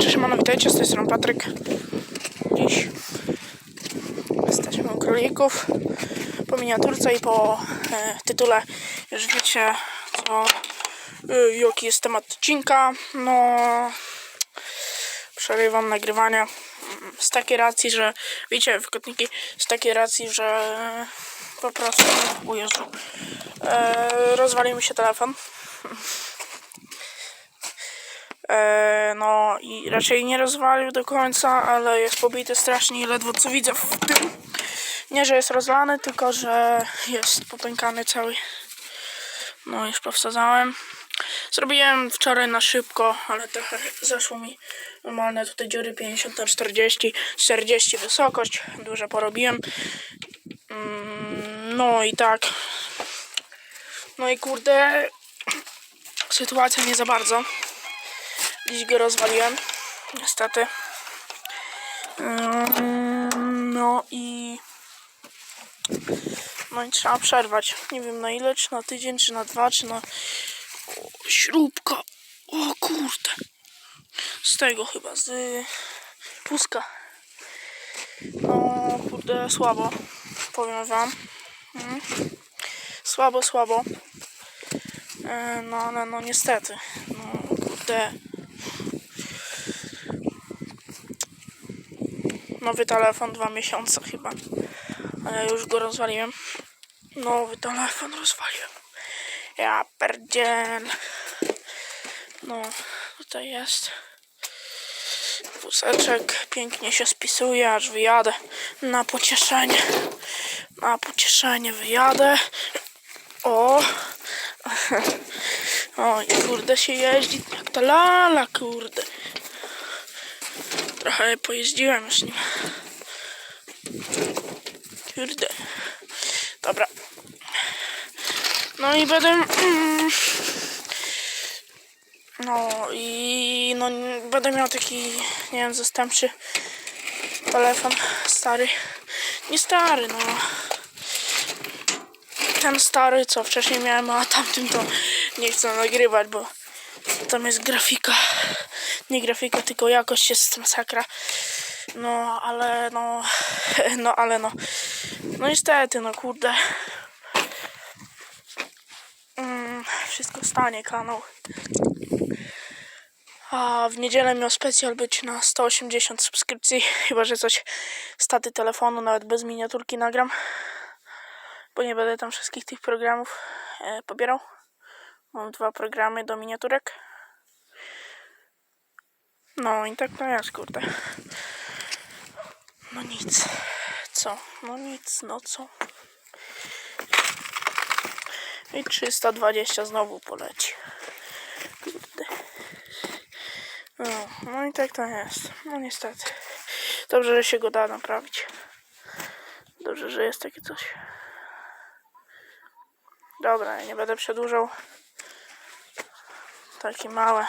Cześć, siemano, witajcie, z tej strony Patryk. Dziś jesteśmy u królików po miniaturce i po e, tytule już wiecie, co, e, jaki jest temat odcinka. No, przerywam nagrywanie z takiej racji, że wiecie, wykotniki, z takiej racji, że po prostu, o Jezu, e, rozwalił mi się telefon. E, no i raczej nie rozwalił do końca, ale jest pobity strasznie i ledwo co widzę w tym. Nie, że jest rozlany, tylko że jest popękany cały. No już powsadzałem. Zrobiłem wczoraj na szybko, ale trochę zeszło mi normalne tutaj dziury 50 na 40, 40 wysokość, dużo porobiłem. Mm, No i tak. No i kurde, sytuacja nie za bardzo. Dziś go rozwaliłem, niestety. Ym, No i... No i trzeba przerwać. Nie wiem na ile, czy na tydzień, czy na dwa, czy na... O, śrubka. O kurde. Z tego chyba, z puska. No kurde, słabo. Powiem wam. Mm. Słabo, słabo. E, No ale no niestety. No kurde. Nowy telefon, dwa miesiące chyba. Ale już go rozwaliłem. Nowy telefon rozwaliłem. Ja perdziel. No, tutaj jest. Wózeczek pięknie się spisuje, aż wyjadę na pocieszenie. Na pocieszenie wyjadę. O! O, i kurde się jeździ jak ta lala, kurde. Trochę pojeździłem już nim. Kurde. Dobra. No i będę... No i no będę miał taki, nie wiem, zastępczy telefon stary. Nie stary, no. Ten stary, co wcześniej miałem, a tamtym to nie chcę nagrywać, bo tam jest grafika. Nie grafika, tylko jakość jest masakra. No, ale no, no, ale no. No niestety, no kurde. Mm, wszystko stanie, kanał. A w niedzielę miał specjal być na 180 subskrypcji. Chyba, że coś z taty telefonu, nawet bez miniaturki nagram. Bo nie będę tam wszystkich tych programów e, pobierał. Mam dwa programy do miniaturek. No i tak to jest, kurde. No nic. Co? No nic, no co? I 320 znowu poleci. Kurde. No, no i tak to jest. No niestety. Dobrze, że się go da naprawić. Dobrze, że jest takie coś. Dobra, nie będę przedłużał. Takie małe.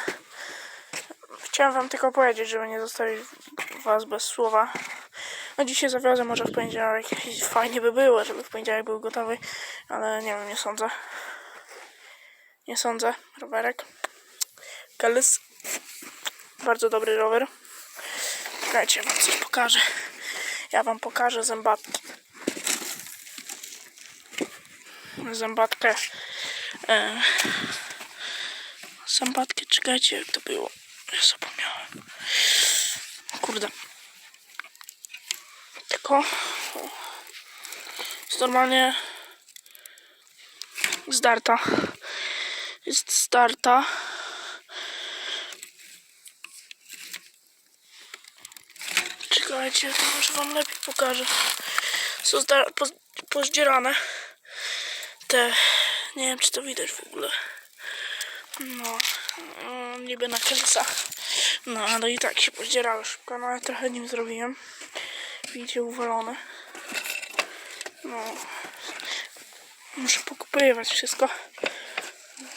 Chciałem wam tylko powiedzieć, żeby nie zostawić was bez słowa. No dzisiaj zawiozę może w poniedziałek. Fajnie by było, żeby w poniedziałek był gotowy, ale nie wiem, nie sądzę. Nie sądzę. Rowerek. Kalys. Bardzo dobry rower. Czekajcie, wam coś pokażę. Ja wam pokażę zębatki. Zębatkę. E, zębatkę, czekajcie, jak to było. Ja zapomniałem. Kurde. Tylko. Jest normalnie zdarta. Jest zdarta. Czekajcie, to może wam lepiej pokażę. Są pozdzierane. Te. Nie wiem, czy to widać w ogóle. No, niby na kolesach. No, ale i tak się pozdzierały szybko, no ale trochę nim zrobiłem. Widzicie, uwalone. No, muszę pokupywać wszystko.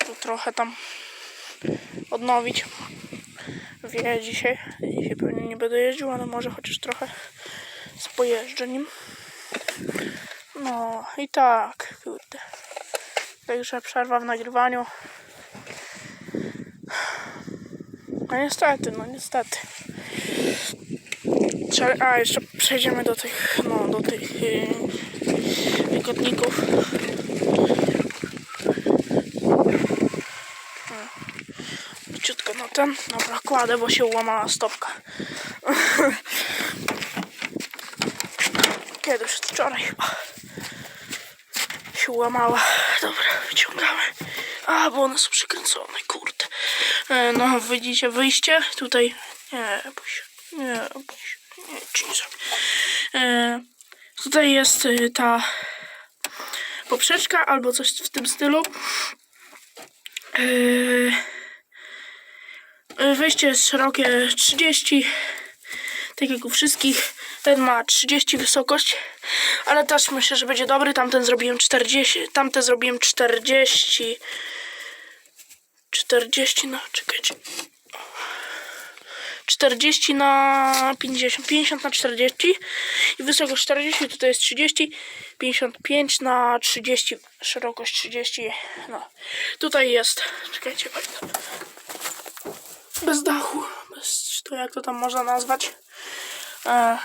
To trochę tam odnowić. Wie dzisiaj. Dzisiaj pewnie nie będę jeździł, ale może chociaż trochę pojeżdżę nim. No i tak, kurde. Także przerwa w nagrywaniu. No niestety, no niestety. A, jeszcze przejdziemy do tych, no, do tych yy, wygodników. Ciutko na ten. Dobra, kładę, bo się ułamała stopka. Kiedy przedwczoraj chyba się ułamała. Dobra, wyciągamy. A, bo one są przykręcone, kurde. E, No, widzicie wyjście? Tutaj. Nie, pójść. Nie, pójść. Nie, Jesus. E, Tutaj jest y, ta poprzeczka albo coś w tym stylu. Yy, Wejście jest szerokie 30, tak jak u wszystkich. Ten ma 30 wysokość, ale też myślę, że będzie dobry. Tamten zrobiłem 40, tamte zrobiłem 40, 40 na, czekajcie, 40 na 50, 50 na 40 i wysokość 40, tutaj jest 30, 55 na 30, szerokość 30, no. Tutaj jest, czekajcie, bez dachu, bez, to jak to tam można nazwać. E,